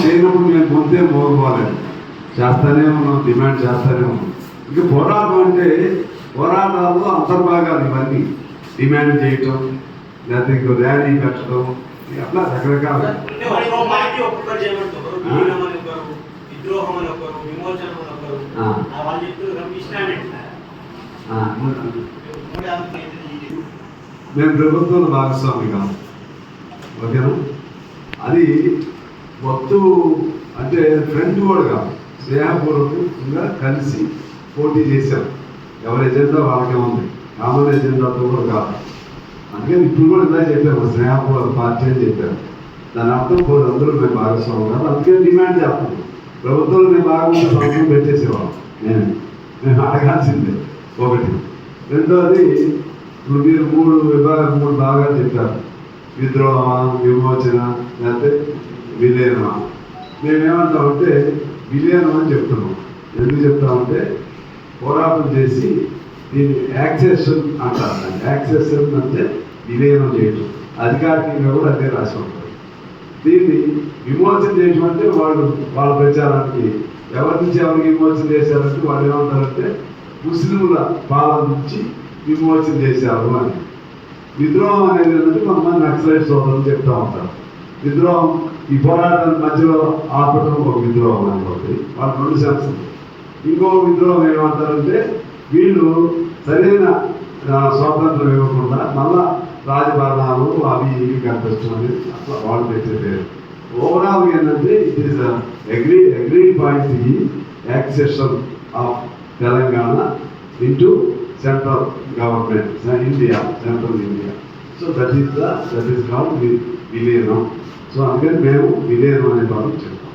చేయనప్పుడు మేము పొందే మోగపోలేదు చేస్తానే ఉన్నాం డిమాండ్ చేస్తానే ఉన్నాం. ఇంకా పోరాటం అంటే పోరాటాల్లో అంతర్భాగాలు ఇవన్నీ. డిమాండ్ చేయటం లేకపోతే ఇంకో ర్యాలీ పెట్టడం అట్లా రకరకాల. మేము ప్రభుత్వంలో భాగస్వామి కాదు. ఓకేనా? అది వత్తు అంటే ఫ్రెండ్ కూడా కాదు. స్నేహపూర్వకంగా కలిసి పోటీ చేశాం. ఎవరి ఎజెండా వాళ్ళకే ఉంది. కామన్ ఎజెండాతో కూడా కాదు. అందుకని ఇప్పుడు కూడా ఇలా చెప్పాము స్నేహపూర్వక పార్టీ అని చెప్పారు దాని అర్థం పోదు అందరూ మేము భాగస్వామి కాదు. అందుకే డిమాండ్ చేస్తున్నాం. ప్రభుత్వంలో మేము భాగంగా సంవత్సరం పెట్టేసేవాళ్ళం. నేను మేము అడగాల్సిందే ఒకటి. రెండోది ఇప్పుడు మీరు మూడు విభాగాలు మూడు భాగాలు చెప్పారు. విద్రోహ విమోచన లేకపోతే విలీనమా? మేమేమంటామంటే విలీనం అని చెప్తున్నాం. ఎందుకు చెప్తామంటే పోరాటం చేసి దీన్ని యాక్సెషన్ అంటారు. యాక్సెషన్ అంటే విలీనం చేయటం. అధికారికంగా కూడా అదే రాసి ఉంటారు. దీన్ని విమోచన చేయటం అంటే వాళ్ళు వాళ్ళ ప్రచారానికి ఎవరి నుంచి ఎవరికి విమోచన చేశారంటే వాళ్ళు ఏమంటారంటే ముస్లింల పాలన నుంచి విమోచన చేశారు అని. విద్రోహం అనేది ఏంటంటే కొంతమంది నక్సలైట్ సోదరులు చెప్తా ఉంటారు. విద్రోహం ఈ పోరాటాల మధ్యలో ఆపటం ఒక విద్రోహం అనుకోండి. ఒకటి రెండు సెన్స్ ఇంకో విద్రోహం ఏమంటారంటే వీళ్ళు సరైన స్వాతంత్రం ఇవ్వకుండా మళ్ళా రాజభరణాలు అవి ఇవి కనిపిస్తాం అనేది అట్లా వాళ్ళు పెట్టే పేరు. ఓవరాల్ ఏంటంటే it is agree agree point ఈ accession of Telangana into central government India central India so that is the that is called విలీనం సో అందుకని మేము విలీనం అనే పదం చెప్తాం